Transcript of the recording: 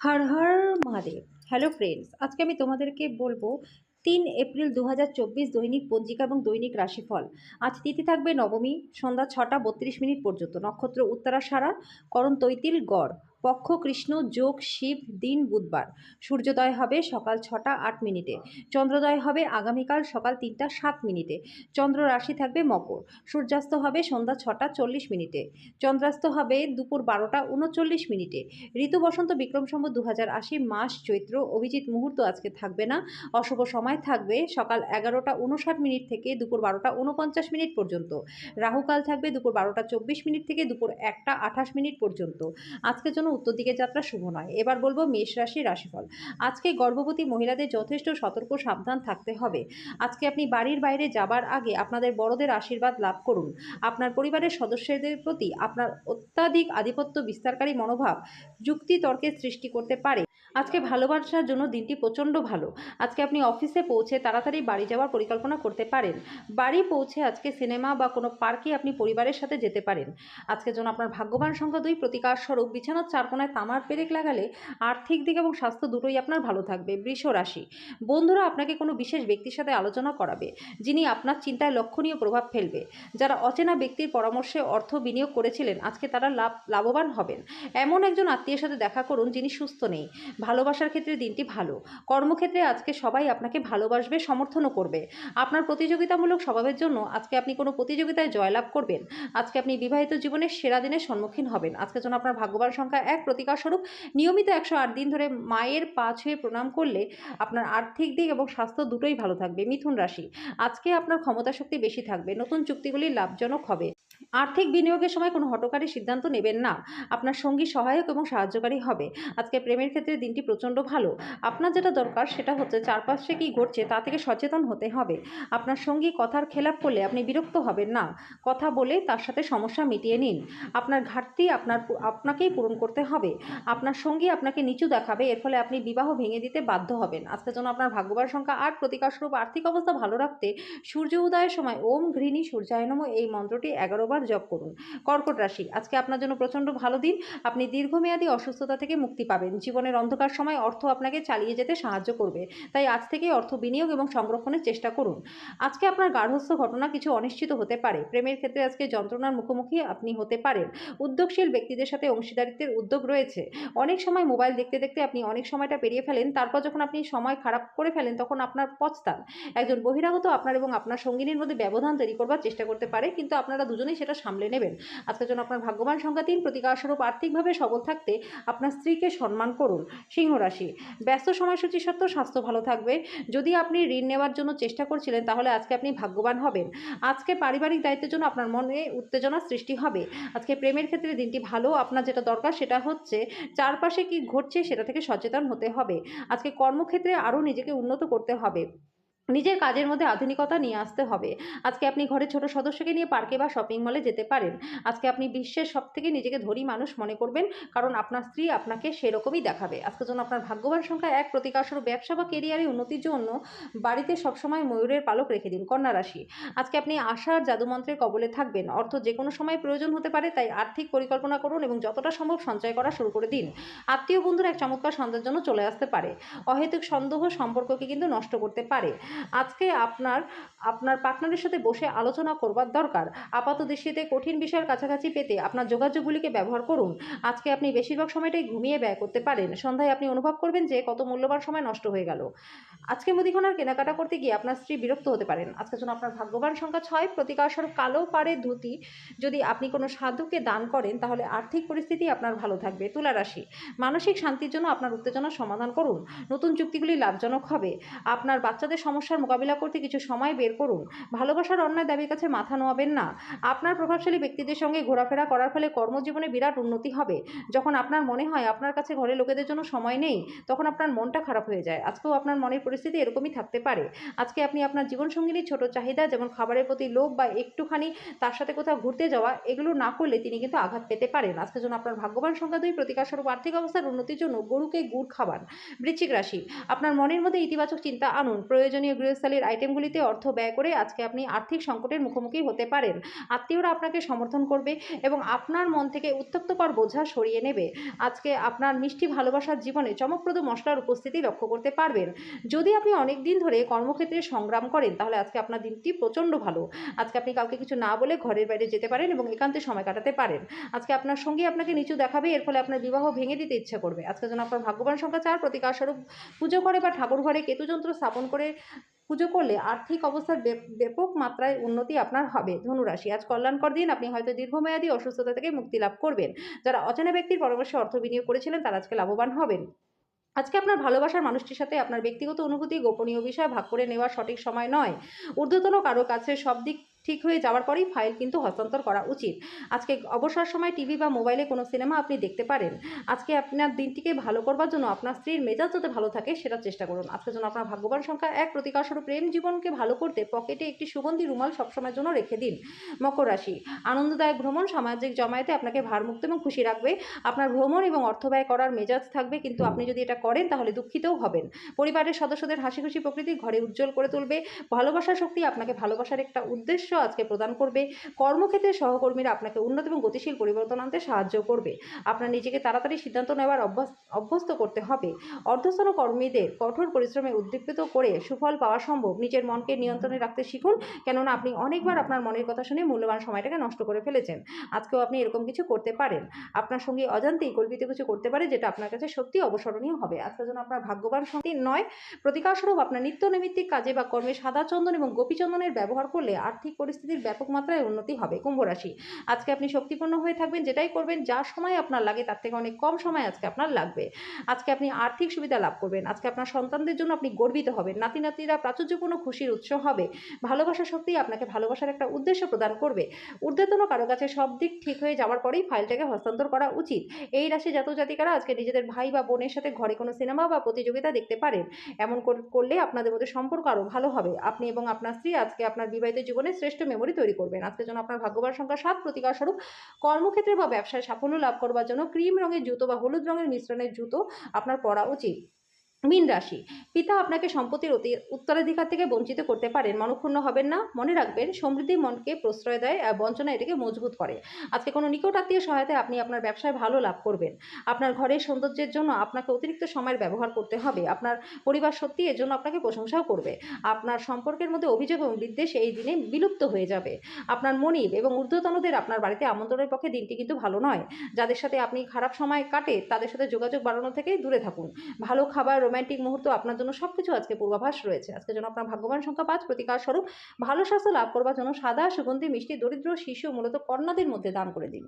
হর Har Mahadev. Hello friends আজকে আমি তোমাদেরকে বলব তিন এপ্রিল দু হাজার চব্বিশ দৈনিক পঞ্জিকা এবং দৈনিক রাশিফল। আজ তিথি থাকবে নবমী, সন্ধ্যা ছটা বত্রিশ মিনিট পর্যন্ত। নক্ষত্র উত্তরাষাঢ়া করণ তৈতিল, গড়। পক্ষ কৃষ্ণ, যোগ, শিব, দিন, বুধবার। সূর্যোদয় হবে সকাল ছটা আট মিনিটে। চন্দ্রোদয় হবে আগামীকাল সকাল তিনটা সাত মিনিটে। চন্দ্র রাশি থাকবে মকর। সূর্যাস্ত হবে সন্ধ্যা ছটা চল্লিশ মিনিটে। চন্দ্রাস্ত হবে দুপুর বারোটা উনচল্লিশ মিনিটে। ঋতু বসন্ত বিক্রম সম্বত দু হাজার আশি মাস চৈত্র অভিজিৎ মুহূর্ত আজকে থাকবে না। অশুভ সময় থাকবে সকাল এগারোটা উনষাট মিনিট থেকে দুপুর বারোটা উনপঞ্চাশ মিনিট পর্যন্ত। রাহুকাল থাকবে দুপুর বারোটা চব্বিশ মিনিট থেকে দুপুর একটা আঠাশ মিনিট পর্যন্ত। আজকের জন্য উত্তর দিকে যাত্রা শুভ নয়। এবার বলব মেষ রাশি রাশিফল। আজকে গর্ভবতী মহিলাদের যথেষ্ট সতর্ক, সাবধান থাকতে হবে। আজকে আপনি বাড়ির বাইরে যাবার আগে আপনাদের বড়দের আশীর্বাদ লাভ করুন। আপনার পরিবারের সদস্যদের প্রতি আপনার অত্যাধিক আধিপত্য বিস্তারকারী মনোভাব যুক্তি তর্কের সৃষ্টি করতে পারে। আজকে ভালোবাসার জন্য দিনটি প্রচণ্ড ভালো। আজকে আপনি অফিসে পৌঁছে তাড়াতাড়ি বাড়ি যাওয়ার পরিকল্পনা করতে পারেন। বাড়ি পৌঁছে আজকে সিনেমা বা কোনো পার্কে আপনি পরিবারের সাথে যেতে পারেন। আজকের জন্য আপনার ভাগ্যবান সংখ্যা দুই প্রতিকার স্বরূপ বিছানার চার কোনায় তামার পেরেক লাগালে আর্থিক দিক এবং স্বাস্থ্য দুটোই আপনার ভালো থাকবে বৃষ রাশি। বন্ধুরা আপনাকে কোনো বিশেষ ব্যক্তির সাথে আলোচনা করাবে, যিনি আপনার চিন্তায় লক্ষণীয় প্রভাব ফেলবে। যারা অচেনা ব্যক্তির পরামর্শে অর্থ বিনিয়োগ করেছিলেন, আজকে তারা লাভ, লাভবান হবেন। এমন একজন আত্মীয়ের সাথে দেখা করুন যিনি সুস্থ নেই। ভালোবাসার ক্ষেত্রে দিনটি ভালো। কর্মক্ষেত্রে আজকে সবাই আপনাকে ভালোবাসবে, সমর্থনও করবে। আপনার প্রতিযোগিতামূলক স্বভাবের জন্য আজকে আপনি কোনো প্রতিযোগিতায় জয়লাভ করবেন। আজকে আপনি বিবাহিত জীবনের সেরা দিনের সম্মুখীন হবেন। আজকের জন্য আপনার ভাগ্যবান সংখ্যা এক প্রতিকারস্বরূপ নিয়মিত একশো আট দিন ধরে মায়ের পা ছুঁয়ে প্রণাম করলে আপনার আর্থিক দিক এবং স্বাস্থ্য দুটোই ভালো থাকবে। মিথুন রাশি, আজকে আপনার ক্ষমতা শক্তি বেশি থাকবে। নতুন চুক্তিগুলি লাভজনক হবে। আর্থিক বিনিয়োগের সময় কোনো হটকারী সিদ্ধান্ত নেবেন না। আপনার সঙ্গী সহায়ক এবং সাহায্যকারী হবে। আজকে প্রেমের ক্ষেত্রে দিনটি প্রচণ্ড ভালো। আপনার যেটা দরকার সেটা হচ্ছে চারপাশে কী ঘটছে তা থেকে সচেতন হতে হবে। আপনার সঙ্গী কথার খেলাপ করলে আপনি বিরক্ত হবেন না। কথা বলে তার সাথে সমস্যা মিটিয়ে নিন। আপনার ঘাটতি আপনার আপনাকেই পূরণ করতে হবে। আপনার সঙ্গী আপনাকে নিচু দেখাবে, এর ফলে আপনি বিবাহ ভেঙে দিতে বাধ্য হবেন। আজকের জন্য আপনার ভাগ্যবার সংখ্যা আট প্রতিকারস্বরূপ আর্থিক অবস্থা ভালো রাখতে সূর্য উদয়ের সময় ওম ঘৃণী সূর্যায় নমঃ এই মন্ত্রটি এগারো বার জপ করুন। কর্কট রাশি, আজকে আপনার জন্য প্রচণ্ড ভালো দিন। আপনি দীর্ঘমেয়াদী অসুস্থতা থেকে মুক্তি পাবেন। জীবনের অন্ধকার সময় অর্থ আপনাকে চালিয়ে যেতে সাহায্য করবে। তাই আজ থেকেই অর্থ বিনিয়োগ এবং সংরক্ষণের চেষ্টা করুন। আজকে আপনার গার্হস্থ্য ঘটনা কিছু অনিশ্চিত হতে পারে। প্রেমের ক্ষেত্রে আজকে যন্ত্রণার মুখোমুখি আপনি হতে পারেন। উদ্যোগশীল ব্যক্তিদের সাথে অংশীদারিত্বের উদ্যোগ রয়েছে। অনেক সময় মোবাইল দেখতে দেখতে আপনি অনেক সময়টা পেরিয়ে ফেলেন। তারপর যখন আপনি সময় খারাপ করে ফেলেন, তখন আপনার পচতান একজন বহিরাগত আপনার এবং আপনার সঙ্গিনীর মধ্যে ব্যবধান তৈরি করবার চেষ্টা করতে পারে। কিন্তু আপনারা দুজনেই সেটা সামলে নেবেন। আজকের জন্য আপনার ভাগ্যবান সংখ্যা তিন। প্রতিকারস্বরূপ আর্থিকভাবে সবল থাকতে আপনার স্ত্রীকে সম্মান করুন। সিংহ রাশি, ব্যস্ত সময়সূচি সত্ত্বেও স্বাস্থ্য ভালো থাকবে। যদি আপনি ঋণ নেওয়ার জন্য চেষ্টা করছিলেন, তাহলে আজকে আপনি ভাগ্যবান হবেন। আজকে পারিবারিক দায়িত্বের জন্য আপনার মনে উত্তেজনা সৃষ্টি হবে। আজকে প্রেমের ক্ষেত্রে দিনটি ভালো। আপনার যেটা দরকার সেটা হচ্ছে চারপাশে কি ঘটছে সেটা থেকে সচেতন হতে হবে। আজকে কর্মক্ষেত্রে আরও নিজেকে উন্নত করতে হবে। নিজের কাজের মধ্যে আধুনিকতা নিয়ে আসতে হবে। আজকে আপনি ঘরে ছোট সদস্যকে নিয়ে পার্কে বা শপিং মলে যেতে পারেন। আজকে আপনি বিশ্বের সব থেকে নিজেকে ধনী মানুষ মনে করবেন, কারণ আপনার স্ত্রী আপনাকে সেরকমই দেখাবে। আজকের জন্য আপনার ভাগ্যবান সংখ্যা এক, প্রতিকারস্বরূপ ব্যবসা বা কেরিয়ারে উন্নতির জন্য বাড়িতে সবসময় ময়ূরের পালক রেখে দিন, কন্যা রাশি। আজকে আপনি আশার জাদুমন্ত্রের কবলে থাকবেন। অর্থ যে কোনো সময় প্রয়োজন হতে পারে, তাই আর্থিক পরিকল্পনা করুন এবং যতটা সম্ভব সঞ্চয় করা শুরু করে দিন। আত্মীয় বন্ধুর এক চমৎকার সন্ধ্যার জন্য চলে আসতে পারে। অহেতুক সন্দেহ সম্পর্ককে কিন্তু নষ্ট করতে পারে। আজকে আপনার আপনার পার্টনারের সাথে বসে আলোচনা করবার দরকার। আপাত দৃষ্টিতে কঠিন বিষয়ের কাছাকাছি পেতে আপনার যোগাযোগগুলিকে ব্যবহার করুন। আজকে আপনি বেশিরভাগ সময়টাই ঘুমিয়ে ব্যয় করতে পারেন। সন্ধ্যায় আপনি অনুভব করবেন যে কত মূল্যবান সময় নষ্ট হয়ে গেল। আজকে মুদিখানার কেনাকাটা করতে গিয়ে আপনার স্ত্রী বিরক্ত হতে পারেন। আজকের জন্য আপনার ভাগ্যবান সংখ্যা ছয়। প্রতিকারস্বরূপ কালো পাড়ে ধুতি যদি আপনি কোনো সাধুকে দান করেন, তাহলে আর্থিক পরিস্থিতি আপনার ভালো থাকবে। তুলা রাশি, মানসিক শান্তির জন্য আপনার উত্তেজনার সমাধান করুন। নতুন চুক্তিগুলি লাভজনক হবে। আপনার বাচ্চাদের সমস্যার মোকাবিলা করতে কিছু সময় বের করুন। ভালোবাসার অন্যায় দাবির কাছে মাথা নোয়াবেন না। আপনার প্রভাবশালী ব্যক্তিদের সঙ্গে ঘোরাফেরা করার ফলে কর্মজীবনে বিরাট উন্নতি হবে। যখন আপনার মনে হয় আপনার কাছে ঘরে লোকেদের জন্য সময় নেই, তখন আপনার মনটা খারাপ হয়ে যায়। আজকেও আপনার মনের পরিস্থিতি এরকমই থাকতে পারে। আজকে আপনি আপনার জীবনসঙ্গিনীর ছোট চাহিদা, যেমন খাবারের প্রতি লোভ বা একটুখানি তার সাথে কোথাও ঘুরতে যাওয়া, এগুলো না করলে তিনি কিন্তু আঘাত পেতে পারেন। আজকের জন্য আপনার ভাগ্যবান সংখ্যা দুই প্রতিকারস্বরূপ আর্থিক অবস্থার উন্নতির জন্য গরুকে গুড় খাবার। বৃশ্চিক রাশি, আপনার মনের মধ্যে ইতিবাচক চিন্তা আনুন। প্রয়োজনীয় প্রয়োজনীয় গৃহস্থালির আইটেমগুলিতে অর্থ ব্যয় করে আজকে আপনি আর্থিক সংকটের মুখোমুখি হতে পারেন। আত্মীয়রা আপনাকে সমর্থন করবে এবং আপনার মন থেকে উত্তপ্তকর বোঝা সরিয়ে নেবে। আজকে আপনার মিষ্টি ভালোবাসার জীবনে চমকপ্রদ মশলার উপস্থিতি লক্ষ্য করতে পারবেন। যদি আপনি অনেক দিন ধরে কর্মক্ষেত্রে সংগ্রাম করেন, তাহলে আজকে আপনার দিনটি প্রচণ্ড ভালো। আজকে আপনি কাউকে কিছু না বলে ঘরের বাইরে যেতে পারেন এবং একান্তে সময় কাটাতে পারেন। আজকে আপনার সঙ্গী আপনাকে নিচু দেখাবে, এর ফলে আপনার বিবাহ ভেঙে দিতে ইচ্ছা করবে। আজকে যেন আপনার ভাগ্যবান সংখ্যা চার প্রতিকারস্বরূপ পুজো করে বা ঠাকুর ঘরে কেতুযন্ত্র স্থাপন করে পুজো করলে আর্থিক অবস্থার ব্যাপ- ব্যাপক মাত্রায় উন্নতি আপনার হবে। ধনুরাশি, আজ কল্যাণকর দিন, আপনি হয়তো দীর্ঘমেয়াদী অসুস্থতা থেকে মুক্তি লাভ করবেন। যারা অচেনা ব্যক্তির পরামর্শে অর্থ বিনিয়োগ করেছিলেন, তারা আজকে লাভবান হবেন। আজকে আপনার ভালোবাসার মানুষটির সাথে আপনার ব্যক্তিগত অনুভূতি, গোপনীয় বিষয় ভাগ করে নেওয়ার সঠিক সময় নয়। ঊর্ধ্বতন কারও কাছে সব দিক ঠিক হয়ে যাওয়ার পরেই ফাইল কিন্তু হস্তান্তর করা উচিত। আজকে অবসর সময় টিভি বা মোবাইলে কোনো সিনেমা আপনি দেখতে পারেন। আজকে আপনার দিনটিকে ভালো করবার জন্য আপনার স্ত্রীর মেজাজ যাতে ভালো থাকে সেটা চেষ্টা করুন। আজকের জন্য আপনার ভাগ্যবান সংখ্যা এক প্রতিকারস্বরূপ প্রেম জীবনকে ভালো করতে পকেটে একটি সুগন্ধি রুমাল সবসময়ের জন্য রেখে দিন। মকর রাশি, আনন্দদায়ক ভ্রমণ সামাজিক জমায়েতে আপনাকে ভারমুক্ত এবং খুশি রাখবে। আপনার ভ্রমণ এবং অর্থ ব্যয় করার মেজাজ থাকবে কিন্তু আপনি যদি এটা করেন তাহলে দুঃখিতও হবেন। পরিবারের সদস্যদের হাসি খুশি প্রকৃতি ঘরে উজ্জ্বল করে তুলবে। ভালোবাসার শক্তি আপনাকে ভালোবাসার একটা উদ্দেশ্য আজকে প্রদান করবে। কর্মক্ষেত্রে সহকর্মীরা আপনাকে উন্নত এবং গতিশীল পরিবর্তন আনতে সাহায্য করবে। আপনার নিজেকে তাড়াতাড়ি সিদ্ধান্ত নেওয়ার অভ্যাস অভ্যস্ত করতে হবে। অর্ধস্তন কর্মীদের কঠোর পরিশ্রমে উদ্দীপিত করে সুফল পাওয়া সম্ভব। নিজের মনকে নিয়ন্ত্রণে রাখতে শিখুন, কেননা আপনি অনেকবার আপনার মনের কথা শুনে মূল্যবান সময়টাকে নষ্ট করে ফেলেছেন। আজকেও আপনি এরকম কিছু করতে পারেন। আপনার সঙ্গে অজান্তেই কল্পিত কিছু করতে পারে, যেটা আপনার কাছে সত্যি অবসরণীয় হবে। আজকের জন্য আপনার ভাগ্যবান শক্তি নয়। প্রতিকারস্বরূপ আপনার নিত্য নৈমিত্তিক কাজে বা কর্মে সাদা চন্দন এবং গোপীচন্দনের ব্যবহার করলে আর্থিক পরিস্থিতির ব্যাপক মাত্রায় উন্নতি হবে কুম্ভ রাশি। আজকে আপনি শক্তিপূর্ণ হয়ে থাকবেন, যেটাই করবেন, যা সময় আপনার লাগে, তার থেকে অনেক কম সময় আজকে আপনার লাগবে। আজকে আপনি আর্থিক সুবিধা লাভ করবেন, আজকে আপনার সন্তানদের জন্য আপনি গর্বিত হবেন নাতি নাতিরা প্রাচুর্যপূর্ণ খুশির উৎস হবে, ভালোবাসা শক্তি আপনাকে ভালোবাসার একটা উদ্দেশ্য প্রদান করবে। ঊর্ধ্বতন কারও কাছে সব দিক ঠিক হয়ে যাওয়ার পরেই ফাইলটাকে হস্তান্তর করা উচিত। এই রাশি জাতক জাতিকারা আজকে নিজেদের ভাই বা বোনের সাথে ঘরে কোনো সিনেমা বা প্রতিযোগিতা দেখতে পারেন। এমন কর- করলে আপনাদের মধ্যে সম্পর্ক আরও ভালো হবে। আপনি এবং আপনার স্ত্রী আজকে আপনার বিবাহিত জীবনে মেমরি তৈরি করবেন। আজকের জন্য আপনার ভাগ্যবান সংখ্যা সাত। প্রতিকার স্বরূপ, কর্মক্ষেত্রে বা ব্যবসায় সাফল্য লাভ করবার জন্য ক্রিম রঙের জুতো বা হলুদ রঙের মিশ্রণের জুতো আপনার পরা উচিত। মীন রাশি। পিতা আপনাকে সম্পত্তির অতি উত্তরাধিকার থেকে বঞ্চিত করতে পারেন, মনক্ষুণ্ণ হবেন না। মনে রাখবেন, সমৃদ্ধি মনকে প্রশ্রয় দেয় আর বঞ্চনা এটাকে মজবুত করে। আজকে কোনো নিকট আত্মীয় সহায়তায় আপনি আপনার ব্যবসায় ভালো লাভ করবেন। আপনার ঘরের সৌন্দর্যের জন্য আপনাকে অতিরিক্ত সময়ের ব্যবহার করতে হবে। আপনার পরিবার সত্যি এর জন্য আপনাকে প্রশংসাও করবে। আপনার সম্পর্কের মধ্যে অভিযোগ এবং বিদ্বেষ এই দিনে বিলুপ্ত হয়ে যাবে। আপনার মনিব এবং ঊর্ধ্বতনদের আপনার বাড়িতে আমন্ত্রণের পক্ষে দিনটি কিন্তু ভালো নয়। যাদের সাথে আপনি খারাপ সময় কাটে, তাদের সাথে যোগাযোগ বাড়ানো থেকেই দূরে থাকুন। ভালো খাবার রোমান্টিক মুহূর্ত আপনার জন্য সব কিছু আজকে পূর্বাভাস রয়েছে। আজকের জন্য আপনার ভাগ্যবান সংখ্যা পাঁচ, প্রতিকার স্বরূপ, ভালো স্বাস্থ্য লাভ করবার জন্য সাদা, সুগন্ধি, মিষ্টি, দরিদ্র, শিশু, মূলত কন্যাদের মধ্যে দান করে দিন।